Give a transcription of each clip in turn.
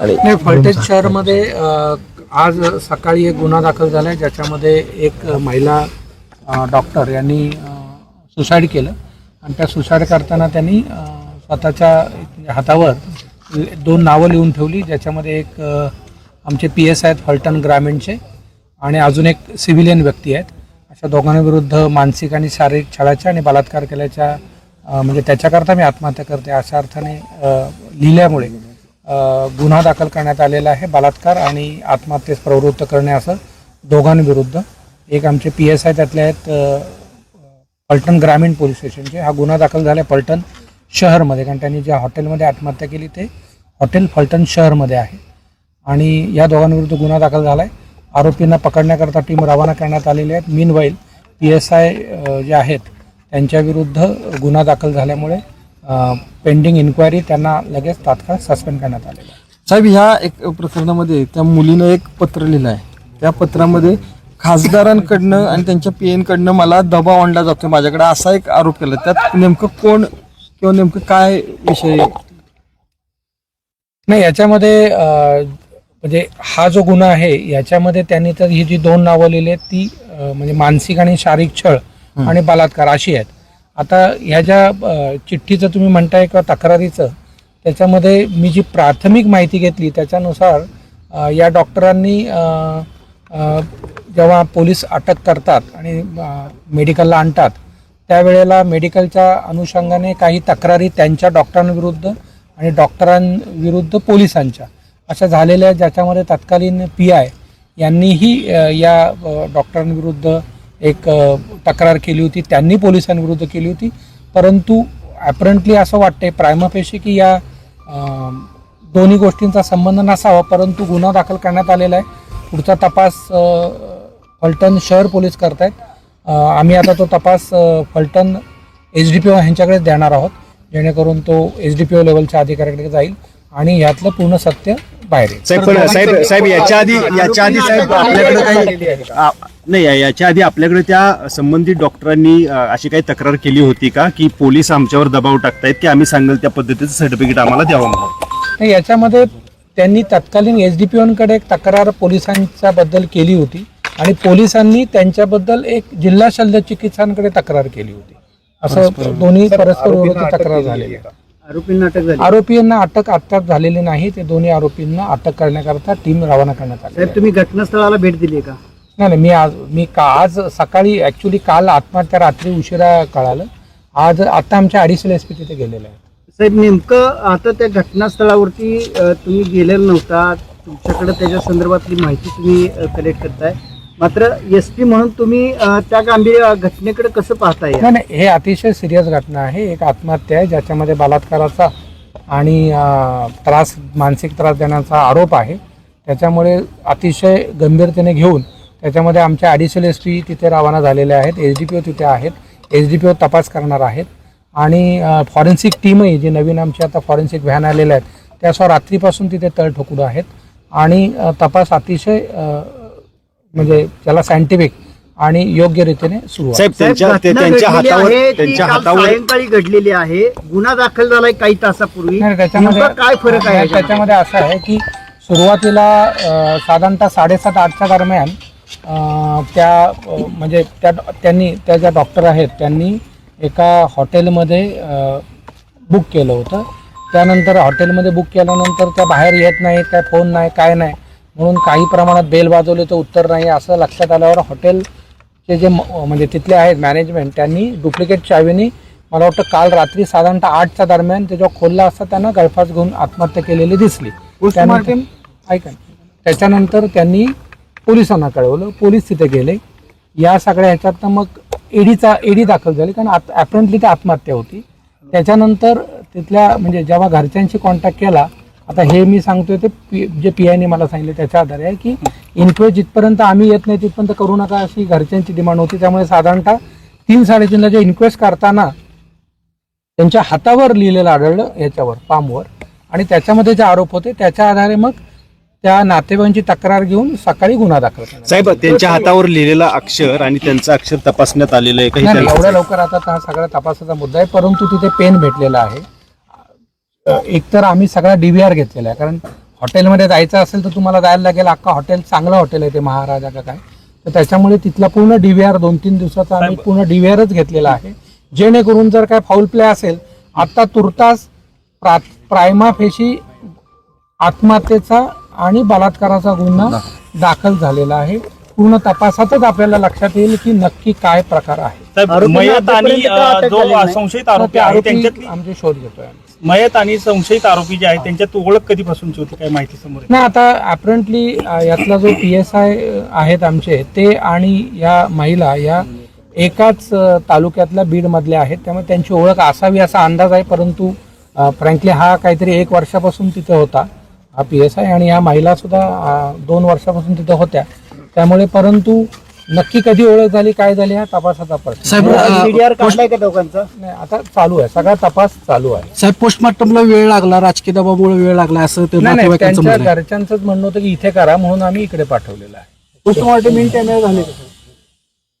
आणि नाही फलटण शहरमध्ये आज सकाळी एक गुन्हा दाखल झाला आहे ज्याच्यामध्ये एक महिला डॉक्टर यांनी सुसाईड केलं. आणि त्या सुसाईड करताना त्यांनी स्वतःच्या हातावर दोन नावं लिहून ठेवली ज्याच्यामध्ये एक आमचे पी एस आहेत फलटण ग्रामीणचे आणि अजून एक सिव्हिलियन व्यक्ती आहेत. अशा दोघांविरुद्ध मानसिक आणि शारीरिक छळाच्या आणि बलात्कार केल्याच्या म्हणजे त्याच्याकरता मी आत्महत्या करते अशा अर्थाने लिहिल्यामुळे गुन्हा दाखल करण्यात आलेला आहे. बलात्कार आणि आत्महत्येस प्रवृत्त करणे असं दोघांविरुद्ध एक आमचे पी एस आय त्यातले आहेत पलटण ग्रामीण पोलीस स्टेशनचे. हा गुन्हा दाखल झाला आहे पलटण शहरमध्ये कारण त्यांनी ज्या हॉटेलमध्ये आत्महत्या केली ते हॉटेल फलटण शहरमध्ये आहे. आणि या दोघांविरुद्ध गुन्हा दाखल झाला आहे आरोपींना पकडण्याकरता टीम रवाना करण्यात आलेली आहेत मीनवाईल पी एस आय जे आहेत त्यांच्याविरुद्ध गुन्हा दाखल झाल्यामुळे पेंडिंग इन्क्वायरी त्यांना लगेच तात्काळ सस्पेंड करण्यात आहे. साहेब ह्या एक प्रकरणामध्ये त्या मुलीनं एक पत्र लिहिलं आहे त्या पत्रामध्ये खासदारांकडनं आणि त्यांच्या पी कडनं मला दबाव आणला जातोय माझ्याकडे असा एक आरोप केला. त्यात नेमकं कोण किंवा नेमकं काय विषय? नाही याच्यामध्ये म्हणजे हा जो गुन्हा आहे याच्यामध्ये त्यांनी तर ही जी दोन नावं लिहिली आहेत ती म्हणजे मानसिक आणि शारीरिक छळ आणि बलात्कार अशी आहेत. आता ह्या ज्या चिठ्ठीचं तुम्ही म्हणताय किंवा तक्रारीचं त्याच्यामध्ये मी जी प्राथमिक माहिती घेतली त्याच्यानुसार या डॉक्टरांनी जेव्हा पोलीस अटक करतात आणि मेडिकलला आणतात त्यावेळेला मेडिकलच्या अनुषंगाने काही तक्रारी त्यांच्या डॉक्टरांविरुद्ध आणि डॉक्टरांविरुद्ध पोलिसांच्या अशा झालेल्या ज्याच्यामध्ये तत्कालीन पी आय यांनीही या डॉक्टरांविरुद्ध एक तक्रार केली होती त्यांनी पोलिसांविरुद्ध केली होती. परंतु ॲपरंटली असं वाटतंय प्रायमापेशी की या दोन्ही गोष्टींचा संबंध नसावा परंतु गुन्हा दाखल करण्यात आलेला आहे. पुढचा तपास फलटण शहर पोलीस करतायत. अ, आम्ही आता तो तपास Phaltan H D P O ह्यांच्याकडे देणार आहोत जेणेकरून तो एच डी पी ओ लेवलच्या अधिकाऱ्याकडे जाईल आणि यातलं पूर्ण सत्य बाहेर येईल. साहेब साहेब याच्या आधी याच्या आधी साहेब आपल्याकडे काही नाही या- याच्या आधी आपल्याकडे त्या संबंधित डॉक्टरांनी अ, अशी काही तक्रार केली होती का की पोलीस आमच्यावर दबाव टाकतायत की आम्ही सांगेल त्या पद्धतीचं सर्टिफिकेट आम्हाला द्यावं म्हणून? नाही याच्यामध्ये त्यांनी तत्कालीन एस डी पी ओंकडे एक तक्रार पोलिसांच्या बद्दल केली होती आणि पोलिसांनी त्यांच्याबद्दल एक जिल्हा शल्य चिकित्सांकडे तक्रार केली होती. असं दोन्ही परस्पर विरोधी तक्रार झालेली आहे आरोपींना अटक झाली आरोपींना अटक आत्ताच झालेली नाही ते दोन्ही आरोपींना अटक करण्याकरता टीम रवाना करण्यात आली साहेब आहे. तुम्ही घटनास्थळाला भेट दिली का? नाही नाही मी आज मी का आज सकाळी ऍक्च्युली काल आत्महत्या रात्री उशिरा कळालं. आज आता आमच्या अडीचशे एस पी तिथे गेलेले आहेत. साहेब नेमकं आता त्या घटनास्थळावरती अ, तुम्ही गेलेला नव्हता. तुमच्याकडे त्याच्या संदर्भातली माहिती तुम्ही कलेक्ट करताय. मात्र एस पी म्हणून तुम्ही अ, त्या गांभीर्य घटनेकडे कसं पाहताय? नाही नाही हे अतिशय सिरियस घटना आहे. एक आत्महत्या आहे ज्याच्यामध्ये बलात्काराचा आणि अं, त्रास मानसिक त्रास देण्याचा आरोप आहे. त्याच्यामुळे अतिशय गंभीरतेने घेऊन त्याच्यामध्ये आमच्या ॲडिशनल एस पी तिथे रवाना झालेले आहेत एच डी पी ओ तिथे आहेत एच डी पी ओ तपास करणार आहेत. आणि फॉरेन्सिक टीमही जी नवीन आमची आता फॉरेन्सिक व्हॅन आलेल्या आहेत त्यासह रात्रीपासून तिथे तळ ठोकून आहेत. आणि तपास अतिशय म्हणजे त्याला सायंटिफिक आणि योग्य रीतीने सुरू सायंकाळी घडलेली आहे. गुन्हा दाखल झालाय काही तासापूर्वी. त्याच्यामध्ये काय फरक आहे? त्याच्यामध्ये असं आहे की सुरुवातीला साधारणतः साडेसात आठच्या दरम्यान त्या म्हणजे त्या त्यांनी त्या ज्या डॉक्टर आहेत त्यांनी एका हॉटेलमध्ये बुक केलं होतं. त्यानंतर हॉटेलमध्ये बुक केल्यानंतर त्या बाहेर येत नाही काय फोन नाही काय नाही. म्हणून काही प्रमाणात बेल वाजवले तर उत्तर नाही. असं लक्षात आल्यावर हॉटेलचे जे म्हणजे तिथले आहेत मॅनेजमेंट त्यांनी डुप्लिकेट चावीनी मला वाटतं काल रात्री साधारणतः आठच्या दरम्यान ते जेव्हा खोलला असता त्यांना गळफास घेऊन आत्महत्या केलेली दिसली. त्यानंतर ऐका. त्याच्यानंतर त्यांनी पोलिसांना कळवलं. पोलीस तिथे गेले. या सगळ्या ह्याच्यातनं मग ईडीचा ईडी दाखल झाली. कारण ॲपरंटली ती आत्महत्या होती. त्याच्यानंतर तिथल्या म्हणजे जेव्हा घरच्यांशी कॉन्टॅक्ट केला आता हे मी सांगतोय ते पी जे पी आयने मला सांगितलं त्याच्या आधारे आहे की इन्क्वायरी जिथपर्यंत आम्ही येत नाही तिथपर्यंत करू नका अशी घरच्यांची डिमांड होती. त्यामुळे साधारणतः तीन साडेतीनला जे इन्क्वेस्ट करताना त्यांच्या हातावर लिहिलेलं आढळलं याच्यावर पामवर आणि त्याच्यामध्ये जे आरोप होते त्याच्या आधारे मग त्या नातेवाईकांची तक्रार घेऊन सकाळी गुन्हा दाखल करण्यात. साहेब त्यांच्या हातावर लिहिलेलं अक्षर आणि त्यांचं अक्षर तपासण्यात आलेलं आहे. काही नाही, एवढ्या लवकर आता हा सगळा तपासाचा मुद्दा आहे परंतु तिथे पेन भेटलेला आहे. अ, एकतर आम्ही सगळा डीव्हीआर घेतलेला आहे कारण हॉटेलमध्ये जायचं असेल तर तुम्हाला जायला लागेल अख्खा हॉटेल चांगलं हॉटेल आहे ते महाराजा का काय. तर त्याच्यामुळे तिथला पूर्ण डीव्हीआर दोन तीन दिवसाचा आम्ही पूर्ण डीव्हीआरच घेतलेला आहे. जेणेकरून जर काय फाऊल प्ले असेल आता तुर्तास प्रा प्रायमा फेशी आत्महत्येचा आणि बलात्काराचा गुन्हा दाखल झालेला आहे पूर्ण तपासातच आपल्याला लक्षात येईल की नक्की काय प्रकार आहे मयत आणि जो? संशयित तर आरोपी आहे आरोपी त्यांच्यातली आमचे शोध घेतोय आम्ही. मयत आणि संशयित आरोपी जे आहेत त्यांच्यात ओळख कधीपासूनची होती काय माहिती समोर? नाही आता अप्रंटली यातला जो पी एस आय आहेत आमचे ते आणि या महिला या एकाच तालुक्यातल्या बीडमधल्या आहेत त्यामुळे त्यांची ओळख असावी असा अंदाज आहे परंतु फ्रँकली हा काहीतरी एक वर्षापासून तिथे होता हा पी एस आय आणि या महिला सुद्धा दोन वर्षापासून तिथे होत्या. त्यामुळे परंतु नक्की कधी ओळख झाली काय झाली हा तपासाचा प्रश्न. काढलाय का दोघांचा? नाही आता चालू आहे. सगळा तपास चालू आहे. साहेब पोस्टमार्टमला वेळ लागला राजकीय दबावामुळे वेळ लागला असं ते त्यांच्या म्हणणं आहे. घरच्यांचंच म्हणणं होतं की इथे करा म्हणून आम्ही इकडे पाठवलेलं आहे. पोस्टमॉर्टम इन कॅमेरा झाले. का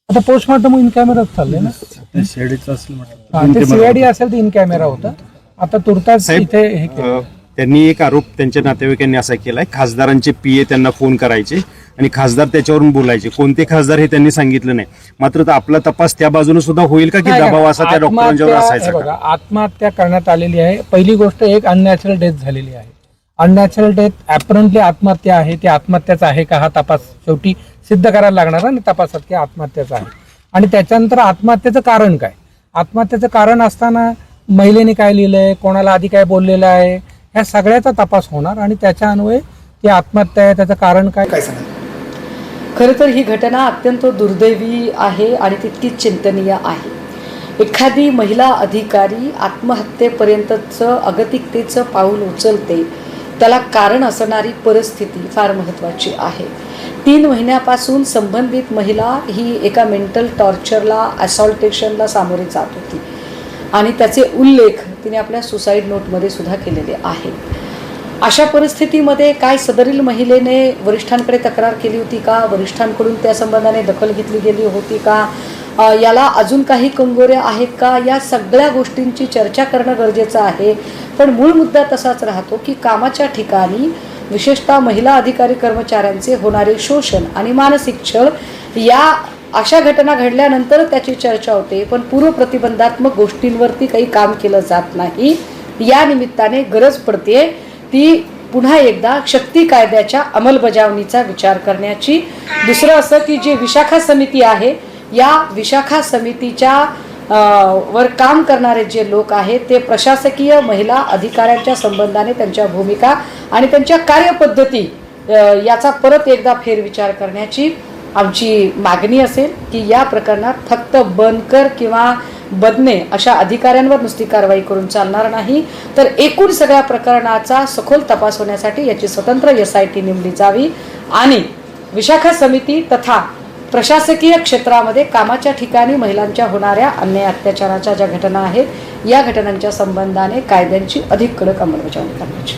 आता पोस्टमॉर्टम इन कॅमेराच चाललंय ना? ते सीआयडी असेल तर इन कॅमेरा होता. आता तुर्तास इथे हे त्यांनी एक आरोप त्यांच्या नातेवाईकांनी असा केलाय खासदारांचे पीए त्यांना फोन करायचे आणि खासदार त्याच्यावरून बोलायचे. कोणते खासदार हे त्यांनी सांगितलं नाही. मात्र आपला तपास त्या बाजूने सुद्धा होईल का की दबाव असा त्या डॉक्टरांच्यावर असायचा हे आत्महत्या करण्यात आलेली आहे. पहिली गोष्ट एक अननॅचरल डेथ झालेली आहे. अननॅचरल डेथ ॲपरंटली आत्महत्या आहे. ते आत्महत्याचा आहे का हा तपास शेवटी सिद्ध करायला लागणार आणि तपासात की आत्महत्याचा आहे. आणि त्याच्यानंतर आत्महत्येचं कारण काय? आत्महत्येचं कारण असताना महिलेने काय लिहिलंय? कोणाला आधी काय बोललेलं आहे? ह्या सगळ्याचा तपास होणार आणि त्याच्या अन्वये ती आत्महत्या आहे त्याचं कारण काय? खरं तर ही घटना अत्यंत दुर्दैवी आहे आणि तितकीच चिंतनीय आहे. एखादी महिला अधिकारी आत्महत्येपर्यंतचं अगतिकतेचं पाऊल उचलते त्याला कारण असणारी परिस्थिती फार महत्त्वाची आहे. तीन महिन्यापासून संबंधित महिला ही एका मेंटल टॉर्चरला असॉल्टेशनला सामोरे जात होती. आणि त्याचे उल्लेख तिने आपल्या सुसाईड नोटमध्ये सुद्धा केलेले आहेत. अशा परिस्थितीमध्ये काय सदरील महिलेने वरिष्ठांकडे तक्रार केली होती का? वरिष्ठांकडून त्या संबंधाने दखल घेतली गेली होती का? याला अजून काही कंगोऱ्या आहेत का? या सगळ्या गोष्टींची चर्चा करणं गरजेचं आहे. पण मूळ मुद्दा तसाच राहतो की कामाच्या ठिकाणी विशेषतः महिला अधिकारी कर्मचाऱ्यांचे होणारे शोषण आणि मानसिक छळ या अशा घटना घडल्यानंतर त्याची चर्चा होते पण पूर्व प्रतिबंधात्मक गोष्टींवरती काही काम केलं जात नाही. या निमित्ताने गरज पडते ती पुन्हा एकदा शक्ती कायद्याच्या अंमलबजावणीचा विचार करण्याची. दुसरं असं की जी विशाखा समिती आहे या विशाखा समितीच्या वर काम करणारे जे लोक आहेत ते प्रशासकीय महिला अधिकाऱ्यांच्या संबंधाने त्यांच्या भूमिका आणि त्यांच्या कार्यपद्धती याचा परत एकदा फेरविचार करण्याची आमची मागणी असेल की या प्रकरणात फक्त बनकर किंवा बदने अशा अधिकाऱ्यांवर नुसती कारवाई करून चालणार नाही. तर एकूण सगळ्या प्रकरणाचा सखोल तपास होण्यासाठी याची स्वतंत्र एस आय टी नेमली जावी आणि विशाखा समिती तथा प्रशासकीय क्षेत्रामध्ये कामाच्या ठिकाणी महिलांच्या होणाऱ्या अन्याय अत्याचाराच्या ज्या घटना आहेत या घटनांच्या संबंधाने कायद्यांची अधिक कडक अंमलबजावणी करण्याची.